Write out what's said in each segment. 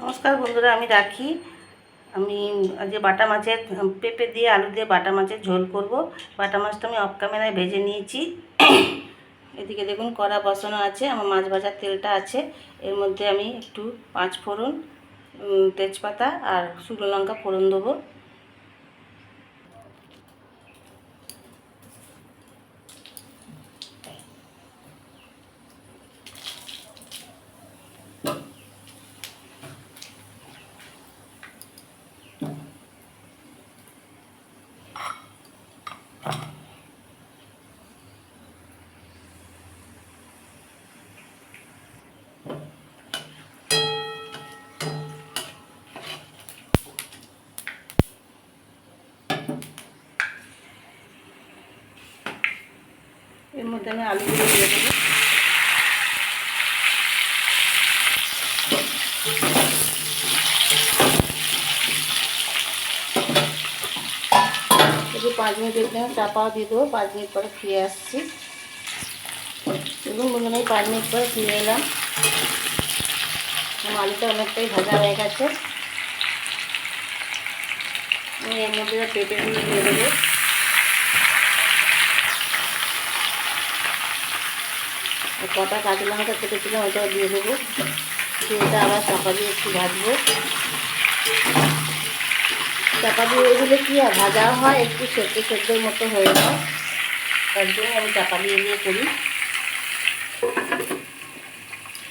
নমস্কার বন্ধুরা, আমি রাখি। আমি আজকে বাটা মাছের, পেঁপে দিয়ে আলু দিয়ে বাটা মাছের ঝোল করব। বাটা মাছটা আমি অফ ক্যামেরায় ভেজে নিয়েছি। এদিকে দেখুন, কড়া বসানো আছে, আমার মাছ ভাজার তেলটা আছে। এর মধ্যে আমি একটু পাঁচ ফোড়ন তেজপাতা আর শুকনো লঙ্কা ফোড়ন দেবো। মধ্যে আলুগুলো দিয়ে দেবো। পাঁচ মিনিট এখানে চাপাও দিয়ে দেবো, পাঁচ মিনিট পরে ফিরে আসছি। দেখুন বন্ধুরা, এই পাঁচ মিনিট পরে ফিরে এলাম। আলুটা অনেকটাই ভাজা হয়ে গেছে। আমি এর মধ্যে পেঁপেগুলো দিয়ে দেবো। কটা কাঁচা লঙ্কা কেটেছিলাম ওটা দিয়ে দেবো। এটা আবার চাপা দিয়ে একটু ভাজবো। চাপা দিয়ে এগুলো কী হয় ভাজা হয়? একটু সেদ্ধ সেদ্ধের মতো হয়ে যায়। তার জন্য আমি চাপা দিয়ে দিয়ে করি।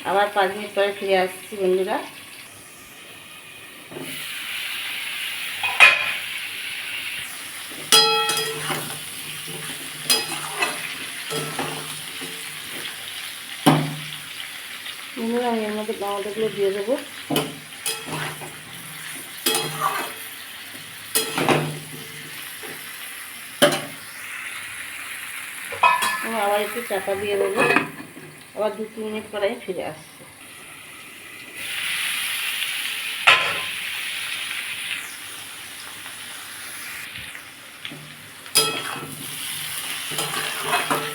আবার পাঁচ মিনিট পরে ফিরে আসছি বন্ধুরা। বন্ধুরা আমি এর মধ্যে টমেটোগুলো দিয়ে দেবো। আবার একটু চাপা দিয়ে দেবো। আবার দু, তিন মিনিট পরে ফিরে আসছি।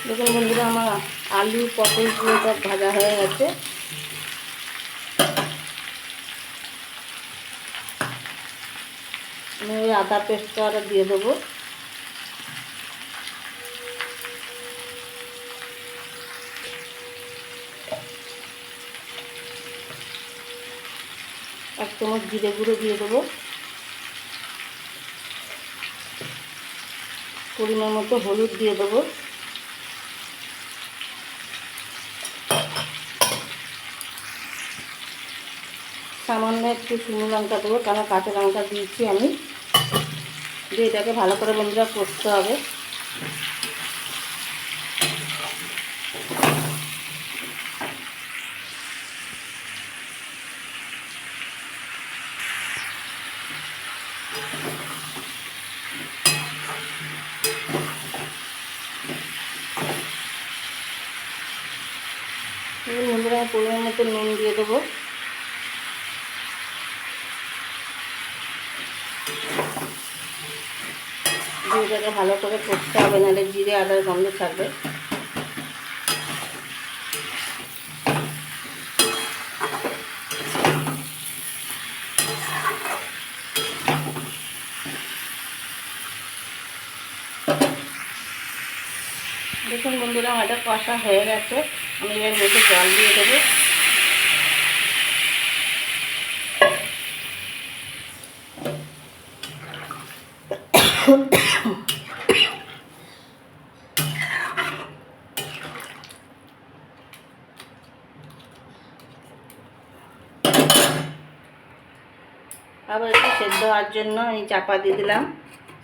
দেখুন বন্ধুরা, আমার আলু, পটল পুরো সব ভাজা হয়ে গেছে। আমি ওই আদা পেস্টটা আরও দিয়ে দেবো। এক চামচ জিরে গুঁড়ো দিয়ে দেবো। পরিমাণ মতো হলুদ দিয়ে দেবো। সামান্য একটু শুকনো লঙ্কা দেবো, কারণ কাঁচা লঙ্কা দিয়েছি আমি। দিয়ে এটাকে ভালো করে বন্ধুরা কষতে হবে। বন্ধুরা পরিমাণ মতো নুন দিয়ে দেবো। দিয়ে ভালো করে করতে হবে, নাহলে জিরে আদার গন্ধ থাকবে। দেখুন বন্ধুরা, আমাদের কষা হয়ে গেছে। আমি এর মধ্যে জল দিয়ে দেবো। আবার একটু সেদ্ধ হওয়ার জন্য আমি চাপা দিয়ে দিলাম।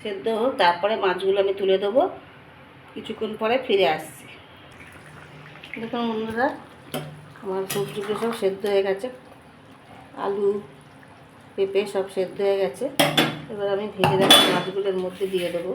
সেদ্ধ হোক, তারপরে মাছগুলো আমি তুলে দেবো। কিছুক্ষণ পরে ফিরে আসছি। দেখুন বন্ধুরা, আমার সবজিগুলো সব সেদ্ধ হয়ে গেছে। আলু, পেঁপে সব সেদ্ধ হয়ে গেছে। এবার আমি ভেজে রাখা মাছগুলোর মধ্যে দিয়ে দেবো।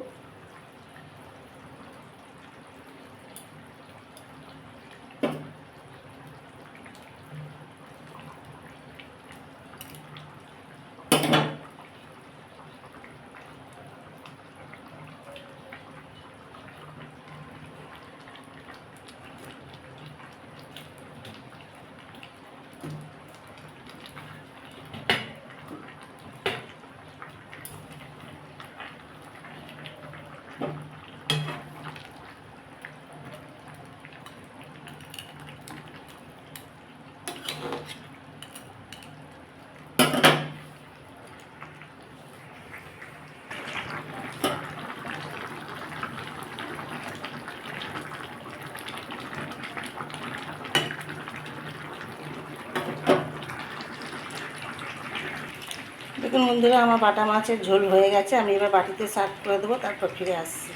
দেখুন বন্ধুরা, আমার বাটা মাছের ঝোল হয়ে গেছে। আমি এবার বাটিতে সার্ভ করে দেবো, তারপর ফিরে আসছি।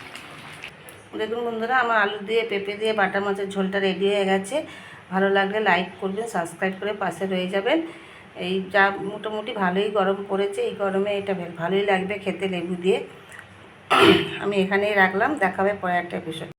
দেখুন বন্ধুরা, আমার আলু দিয়ে, পেঁপে দিয়ে বাটা মাছের ঝোলটা রেডি হয়ে গেছে। ভালো লাগলে লাইক করবেন সাবস্ক্রাইব করে পাশে রয়ে যাবেন। এই যা মোটামুটি ভালোই গরম পড়েছে, এই গরমে এটা ভালোই লাগবে খেতে লেবু দিয়ে। আমি এখানেই রাখলাম, দেখাবে পরে একটা এপিসোড